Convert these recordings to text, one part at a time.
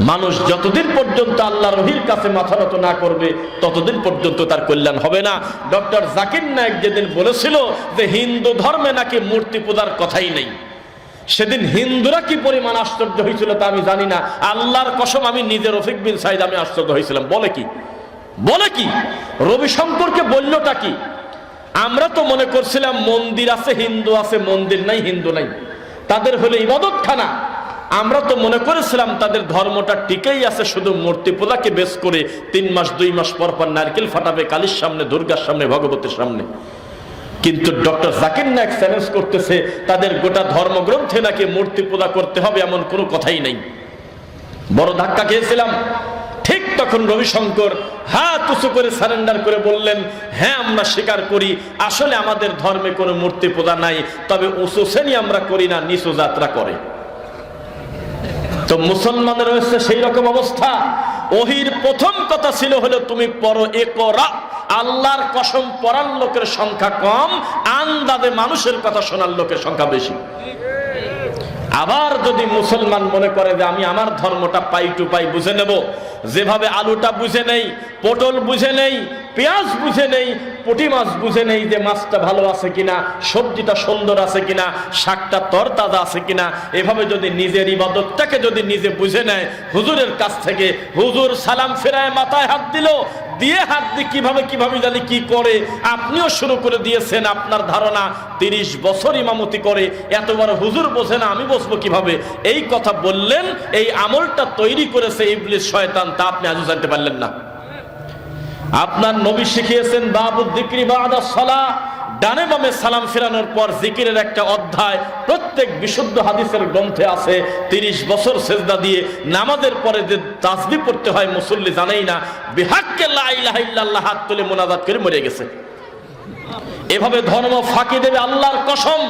মানুষ যতদিন পর্যন্ত আল্লাহ রহির কাছে মাথা নত না করবে, ততদিন পর্যন্ত তার কল্যাণ হবে না। ডক্টর জাকির নায়ক যেদিন বলেছিল যে হিন্দু ধর্মে নাকি মূর্তি পূজার কথাই নেই, সেদিন হিন্দুরা কি পরিমাণ আশ্চর্য হয়েছিল তা আমি জানি না। আল্লাহর কসম, আমি নিজে রফিক বিন সাইদ আমি আশ্চর্য হয়েছিলাম। বলে কি? বলে কি? রবি রবিশঙ্করকে বললটা কি? আমরা তো মনে করছিলাম মন্দির আছে, হিন্দু আছে, মন্দির নাই, হিন্দু নাই। তাদের হলো ইবাদতখানা। আমরা তো মনে করেছিলাম তাদের ধর্মটা টিকেই আছে, শুধু মূর্তি পূজাকে বেশ করে তিন মাস, দুই মাস পর পর নারকেল ফাটাবে কালীর সামনে, দুর্গার সামনে, ভগবতের সামনে। কিন্তু ডক্টর জাকির নায়ক চ্যালেঞ্জ করতেছে, তাদের গোটা ধর্মগ্রন্থে নাকি মূর্তি পূজা করতে হবে এমন কোনো কথাই নেই। বড় ধাক্কা খেয়েছিলাম। ঠিক তখন রবিশঙ্কর হাত উঁচু করে সারেন্ডার করে বললেন হ্যাঁ আমরা স্বীকার করি, আসলে আমাদের ধর্মে কোনো মূর্তি পূজা নাই, তবে উঁচু শ্রেণি আমরা করি না, নিচু যাত্রা করে। তো মুসলমানের রয়েছে সেই রকম অবস্থা। ওহির প্রথম কথা ছিল হলো, তুমি পড়ো এ করা, আল্লাহর কসম পড়ার লোকের সংখ্যা কম, আন্দাজে মানুষের কথা শোনার লোকের সংখ্যা বেশি। আবার যদি মুসলমান মনে করে যে আমি আমার ধর্মটা পাই টু পাই বুঝে নেব, যেভাবে আলুটা বুঝে নেই, পটল বুঝে নেই, পেঁয়াজ বুঝে নেই, পুঁটি মাছ বুঝে নেই যে মাছটা ভালো আছে কিনা, সবজিটা সুন্দর আছে কিনা, শাকটা তরতাজা আছে কিনা, এভাবে যদি নিজের ইবাদতটাকে যদি নিজে বুঝে নেয়, হুজুরের কাছ থেকে হুজুর সালাম ফেরায় মাথায় হাত দিল দিয়ে হাত দিয়ে কীভাবে কীভাবে জানি কি করে। আপনিও শুরু করে দিয়েছেন আপনার ধারণা। তিরিশ বছর ইমামতি করে। এত বড় হুজুর বোঝে না, আমি বসবো কীভাবে? এই কথা বললেন, এই আমলটা তৈরি করেছে ইবলিস শয়তান, তা আপনি আজও জানতে পারলেন না। আপনার নবী শিখিয়েছেন বাবুদ্দিক্রি বাদা সলা ডানে বামে সালাম ফেরানোর পর জিকিরের একটা অধ্যায়, প্রত্যেক বিশুদ্ধ হাদিসের গ্রন্থে আছে, তিরিশ বছর সেজদা দিয়ে নামাজের পরে যে তাসবি পড়তে হয়, মুসল্লি জানেই না, বিহাককে লাইল্লাহ হাত তুলে মোনাজাত করে মরে গেছে। এভাবে ধর্ম ফাঁকি দেবে আল্লাহর কসম।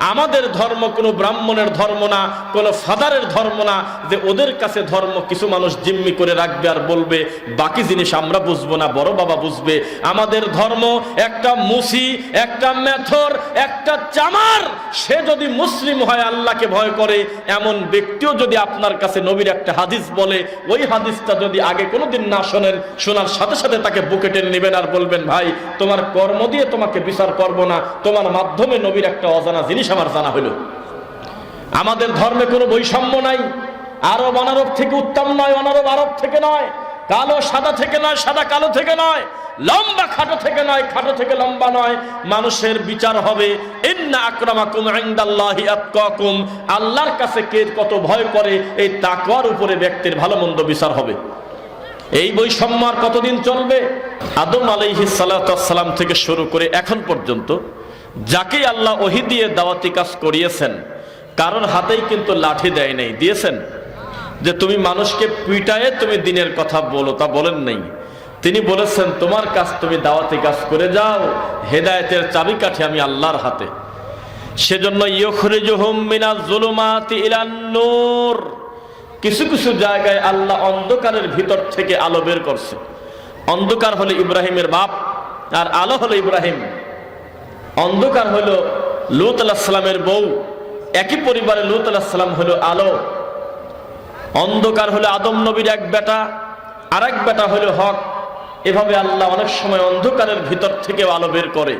আমাদের ধর্ম কোনো ব্রাহ্মণের ধর্ম না, কোনো ফাদারের ধর্ম না, যে ওদের কাছে ধর্ম কিছু মানুষ জিম্মি করে রাখবে আর বলবে, বাকি জিনিস আমরা বুঝব না, বড় বাবা বুঝবে। আমাদের ধর্ম একটা মুসি, একটা মেথর, একটা চামার, সে যদি মুসলিম হয়, আল্লাহকে ভয় করে। এমন ব্যক্তিও যদি আপনার কাছে নবীর একটা হাদিস বলে, ওই হাদিসটা যদি আগে কোনোদিন না শোনেন, শোনার সাথে সাথে তাকে বুকে টেনে নেবেন আর বলবেন, ভাই, তোমার কর্ম দিয়ে তোমাকে বিচার করব না। তোমার মাধ্যমে নবীর একটা অজানা জিনিস আমার জানা হলো আমাদের ধর্মে কোনো বৈষম্য নাই। আরব অনারব থেকে উত্তম নয়, অনারব আরব থেকে নয়, কালো সাদা থেকে নয়, সাদা কালো থেকে নয়, লম্বা খাটো থেকে নয়, খাটো থেকে লম্বা নয়। মানুষের বিচার হবে আল্লাহর কাছে কে কত ভয় করে, এই তাকওয়ার উপরে ব্যক্তির ভালো মন্দ বিচার হবে। এই বৈষম্য আর কতদিন চলবে? আদম আলাইহিস সালাম থেকে শুরু করে এখন পর্যন্ত যাকেই আল্লাহ ওহি দিয়ে দাওয়াতি কাজ করিয়েছেন, কারণ হাতেই কিন্তু লাঠি দেয় নাই। দিয়েছেন? যে তুমি মানুষকে পিটায়ে তুমি দিনের কথা বলো, তা বলেন নাই। তিনি বলেছেন, তোমার কাজ তুমি দাওয়াতি কাজ করে যাও, হেদায়েতের চাবিকাঠি আমি আল্লাহর হাতে। সেজন্য কিছু কিছু জায়গায় আল্লাহ অন্ধকারের ভিতর থেকে আলো বের করছে। অন্ধকার হলো ইব্রাহিমের বাপ, আর আলো হলো ইব্রাহিম। অন্ধকার হলো লুত আলাহিসাল্লামের বউ, একই পরিবারে লুত আলাহিসাল্লাম হলো আলো। অন্ধকার হলো আদম নবীর এক বেটা আর এক বেটা হলো হক। এভাবে আল্লাহ অনেক সময় অন্ধকারের ভিতর থেকে আলো বের করে।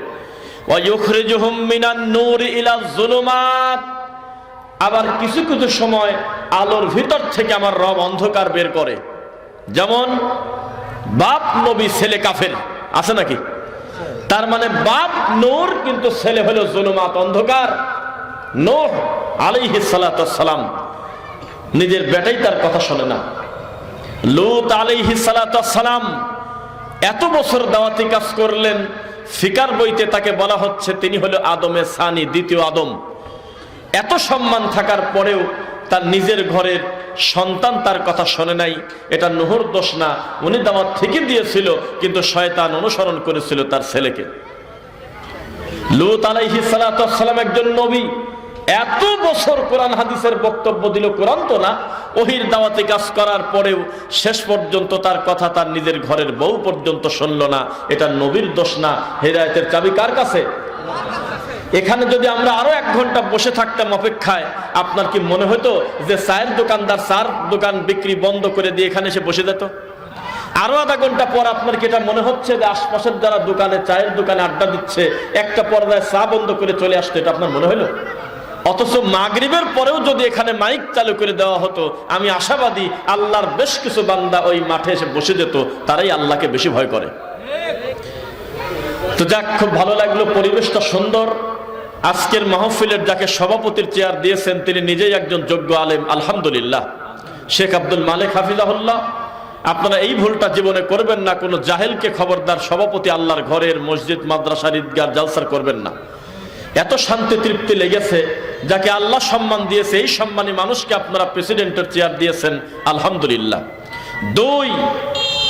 আবার কিছু কিছু সময় আলোর ভিতর থেকে আমার রব অন্ধকার বের করে। যেমন বাপ নবী ছেলে কাফের, আছে নাকি? তার মানে বাপ নূর কিন্তু ছেলে হলো জুলুমাত অন্ধকার। নোহ আলাইহিস সালাম নিজের বেটাই তার কথা শোনে না। লুত আলাইহিস সালাম এত বছর দাওয়াতি কাজ করলেন, ফিকার বইতে তাকে বলা হচ্ছে তিনি হলো আদমে সানি, দ্বিতীয় আদম। এত সম্মান থাকার পরেও তার নিজের ঘরের সন্তান তার কথা শোনে নাই। এটা নহর দোষ না। উনি দাওয়াত থেকে দিয়েছিল, কিন্তু শয়তান অনুসরণ করেছিল তার ছেলেকে। লুত আলাইহি সালাম একজন নবী। এত বছর কোরআন হাদিসের বক্তব্য দিল, কোরআন তো না। ওহির দাওয়াতে কাজ করার পরেও শেষ পর্যন্ত তার কথা তার নিজের ঘরের বউ পর্যন্ত শুনল না। এটা নবীর দোষ না। হেদায়তের চাবি কার কাছে? এখানে যদি আমরা আরও এক ঘণ্টা বসে থাকতাম অপেক্ষায়, আপনার কি মনে হতো যে চায়ের দোকানদার চার দোকান বিক্রি বন্ধ করে দিয়ে এখানে এসে বসে যেত? আরও আধা ঘণ্টা পর আপনার কি এটা মনে হচ্ছে যে আশপাশের যারা দোকানে চায়ের দোকানে আড্ডা দিচ্ছে, একটা পর্দায় চা বন্ধ করে চলে আসতো, এটা আপনার মনে হলো? অথচ মাগরিবের পরেও যদি এখানে মাইক চালু করে দেওয়া হতো, আমি আশাবাদী আল্লাহর বেশ কিছু বান্দা ওই মাঠে এসে বসে যেত, তারাই আল্লাহকে বেশি ভয় করে। তো যাক, খুব ভালো লাগল, পরিবেশটা সুন্দর। আজকের মাহফিলের যাকে সভাপতির চেয়ার দিয়েছেন, তিনি নিজেই একজন যোগ্য আলেম, আলহামদুলিল্লাহ। শেখ আব্দুল মালিক হাফিজাহুল্লাহ, আপনারা এই ভুলটা জীবনে করবেন না, কোনো জাহেলকে খবরদার সভাপতি আল্লাহর ঘরের মসজিদ, মাদ্রাসা ঈদগার জালসার করবেন না। এত শান্তি তৃপ্তি লেগেছে, যাকে আল্লাহ সম্মান দিয়েছে, এই সম্মানী মানুষকে আপনারা প্রেসিডেন্টের চেয়ার দিয়েছেন, আলহামদুলিল্লাহ। দুই,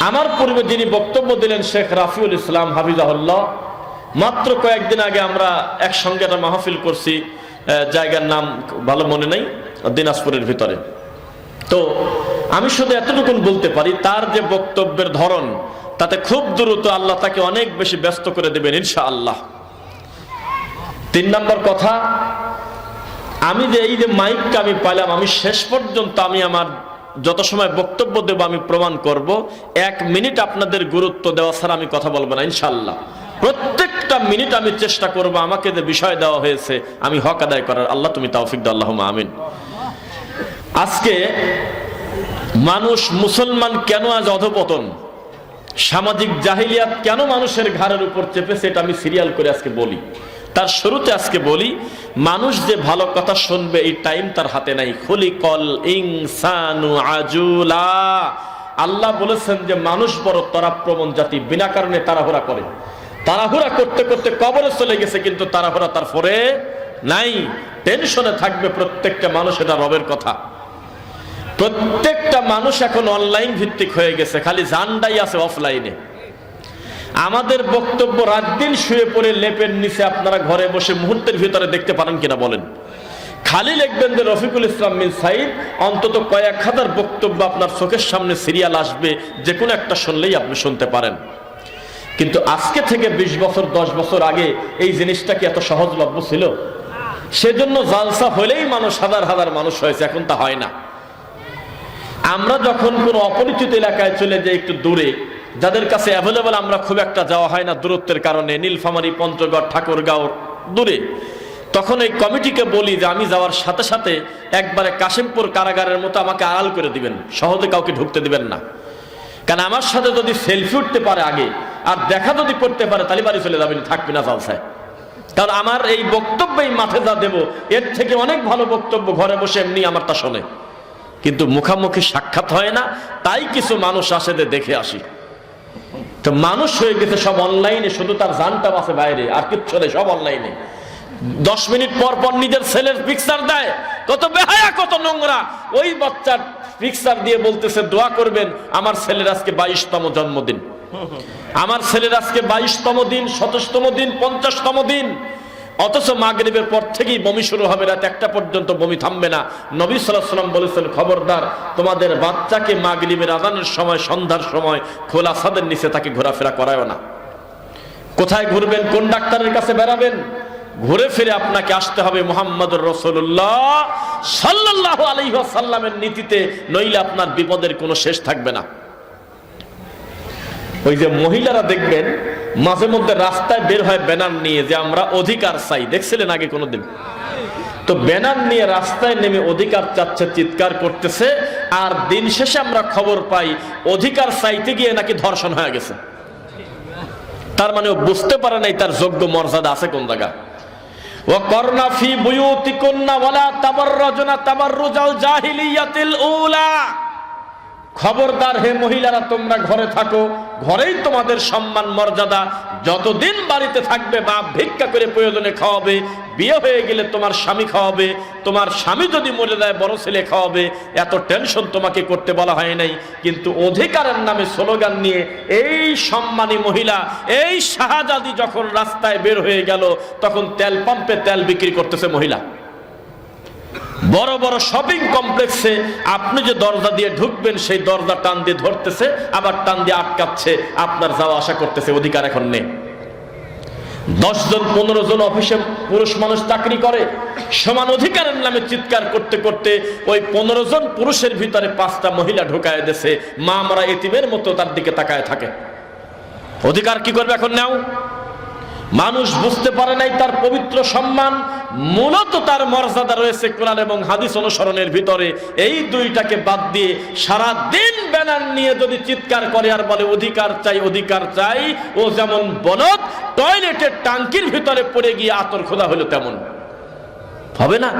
আমার পূর্বে যিনি বক্তব্য দিলেন শেখ রাফিউল ইসলাম হাফিজাহুল্লাহ মাত্র কয়েকদিন আগে আমরা একসঙ্গে একটা মাহফিল করছি জায়গার নাম ভালো মনে নেই, দিনাজপুরের ভিতরে। তো আমি শুধু এতটুকু বলতে পারি, তার যে বক্তব্যের ধরন, তাতে খুব দ্রুত আল্লাহ তাকে অনেক বেশি ব্যস্ত করে দেবেন ইনশা আল্লাহ তিন নম্বর কথা, আমি যে এই যে মাইকটা আমি পাইলাম, আমি শেষ পর্যন্ত আমি আমার যত সময় বক্তব্য দেব, আমি প্রমাণ করব। এক মিনিট আপনাদের গুরুত্ব দেওয়া ছাড়া আমি কথা বলব না ইনশাল্লাহ প্রত্যেকটা মিনিট আমি চেষ্টা করব, আমাকে যে বিষয় দেওয়া হয়েছে, আমি হক আদায় করার। আল্লাহ তুমি তাওফিক আল্লাহ আমিন। আজকে মানুষ মুসলমান কেন আজ অধপতন? সামাজিক জাহিলিয়াত কেন মানুষের ঘাড়ের উপর চেপেছে এটা আমি সিরিয়াল করে আজকে বলি। তার শুরুতে আজকে বলি, মানুষ যে ভালো কথা শুনবে, এই টাইম তার হাতে নাই। খুলি কল ইনসানু আজুলা। আল্লাহ বলেছেন যে, মানুষ বড় তরাপ্রবণ জাতি, বিনা কারণে তাড়াহুড়া করে। তাড়াহুড়া করতে করতে কবরে চলে গেছে, কিন্তু তাড়াহুড়া তার পরে নাই। টেনশনে থাকবে প্রত্যেকটা মানুষ, এটা রবের কথা। প্রত্যেকটা মানুষ এখন অনলাইন ভিত্তিক হয়ে গেছে, খালি জানডাই আছে অফলাইনে আমাদের বক্তব্য রাত দিন শুয়ে পড়ে লেপের নিচে আপনারা ঘরে বসে মুহূর্তের ভিতরে দেখতে পারেন কিনা বলেন। খালি লিখবেন যে রফিকুল ইসলাম মিন সাইদ, অন্তত কয়েক হাজার বক্তব্য আপনার চোখের সামনে সিরিয়াল আসবে যে কোনো একটা শুনলেই আপনি শুনতে পারেন। কিন্তু আজকে থেকে ২০ বছর, দশ বছর আগে এই জিনিসটা কি এত সহজলভ্য ছিল? সেজন্য জালসা হলেই মানুষ হাজার হাজার মানুষ হয়েছে, এখন তা হয় না। আমরা যখন কোনো অপরিচিত এলাকায় চলে যাই একটু দূরে, যাদের কাছে অ্যাভেলেবল আমরা খুব একটা যাওয়া হয় না দূরত্বের কারণে, নীলফামারী, পঞ্চগড়, ঠাকুরগাঁও দূরে, তখন এই কমিটিকে বলি যে আমি যাওয়ার সাথে সাথে একবারে কাশিমপুর কারাগারের মতো আমাকে আড়াল করে দিবেন, সহজে কাউকে ঢুকতে দিবেন না। কারণ আমার সাথে যদি সেলফি উঠতে পারে আগে আর দেখা যদি করতে পারে, তাহলে বাড়ি চলে যাবেন, থাকবি না জালসায়। কারণ আমার এই বক্তব্য এই মাঠে যা দেবো, এর থেকে অনেক ভালো বক্তব্য ঘরে বসে এমনি আমার তা শোনে। কিন্তু মুখামুখি সাক্ষাৎ হয় না, তাই কিছু মানুষ আসে দেখে আসি। তো মানুষ হয়ে গেছে সব অনলাইনে, শুধু তার জানটা আছে বাইরে, আর কিচ্ছু নেই, সব অনলাইনে। দশ মিনিট পর পর নিজের ছেলের পিকচার দেয়, কত বেহায়া, কত নোংরা। ওই বাচ্চার পিকচার দিয়ে বলতেছে, দোয়া করবেন, আমার ছেলের আজকে বাইশতম জন্মদিন। আমার ছেলের আজকে বাইশতম দিন সতেশতম দিন, পঞ্চাশতম দিন। অথচ মাগরিবের পর থেকেই বমি শুরু হবে, রাত একটা পর্যন্ত বমি থামবে না। নবী সাল্লাম বলেছেন, খবরদার, তোমাদের বাচ্চাকে মাগরিবের আদানের সময়, সন্ধ্যার সময় খোলা সাদের নিচে তাকে ঘোরাফেরা করায় না। কোথায় ঘুরবেন, কোন ডাক্তারের কাছে বেড়াবেন? ঘুরে ফিরে আপনাকে আসতে হবে মোহাম্মদ রসুল্লাহ সাল্লাহ আলহিহাসাল্লামের নীতিতে, নইলে আপনার বিপদের কোনো শেষ থাকবে না। ওই যে মহিলারা দেখবেন, মাঝে মধ্যে রাস্তায় বের হয় ব্যানার নিয়ে যে আমরা অধিকার চাই। দেখছিলেন আগে কোনোদিন? তো ব্যানার নিয়ে রাস্তায় নেমে অধিকার চাচ্ছে, চিৎকার করতেছে, আর দিন শেষে আমরা খবর পাই, অধিকার চাইতে গিয়ে নাকি ধর্ষণ হয়ে গেছে। তার মানে ও বুঝতে পারে নাই তার যোগ্য মর্যাদা আছে কোন জায়গা ও করনা ফি বুয়ুতিকুন্না ওয়ালা তাবাররাজনা তাবাররুজাল জাহিলিয়াতিল উলা। খবরদার হে মহিলারা, তোমরা ঘরে থাকো। ঘরেই তোমাদের সম্মান, মর্যাদা যতদিন বাড়িতে থাকবে বা ভিক্ষা করে প্রয়োজনে খাওয়াবে। বিয়ে হয়ে গেলে তোমার স্বামী খাওয়াবে। তোমার স্বামী যদি মরে যায়, বড় ছেলে খাওয়াবে। এত টেনশন তোমাকে করতে বলা হয় নাই। কিন্তু অধিকারের নামে স্লোগান নিয়ে এই সম্মানী মহিলা, এই শাহজাদি যখন রাস্তায় বের হয়ে গেল, তখন তেল পাম্পে তেল বিক্রি করতেছে মহিলা। বড় বড় শপিং কমপ্লেক্সে আপনি যে দরজা দিয়ে ঢুকবেন, সেই দরজা টান দিয়ে ধরতেছে, আবার টান দিয়ে আটকাচ্ছে, আপনার যাওয়া আশা করতেছে, অধিকার এখন নেই। দশ জন পনেরো জন অফিসে পুরুষ মানুষ চাকরি করে, সমান অধিকারের নামে চিৎকার করতে করতে ওই পনেরো জন পুরুষের ভিতরে পাঁচটা মহিলা ঢোকায় দেশে মা আমরা এতিমের মতো তার দিকে তাকায় থাকে। অধিকার কি করবে এখন নাও? মানুষ বুঝতে পারে নাই তার পবিত্র সম্মান, মূলত তার মর্যাদা রয়েছে কোরআন এবং হাদিস অনুসরণের ভিতরে। এই দুইটাকে বাদ দিয়ে সারা দিন ব্যানার নিয়ে যদি চিৎকার করে আর বলে, অধিকার চাই অধিকার চাই। ও যেমন বলদ, টয়লেটের টাঙ্কির ভিতরে পড়ে গিয়ে আতর খোদা হলো তেমন। হবে না?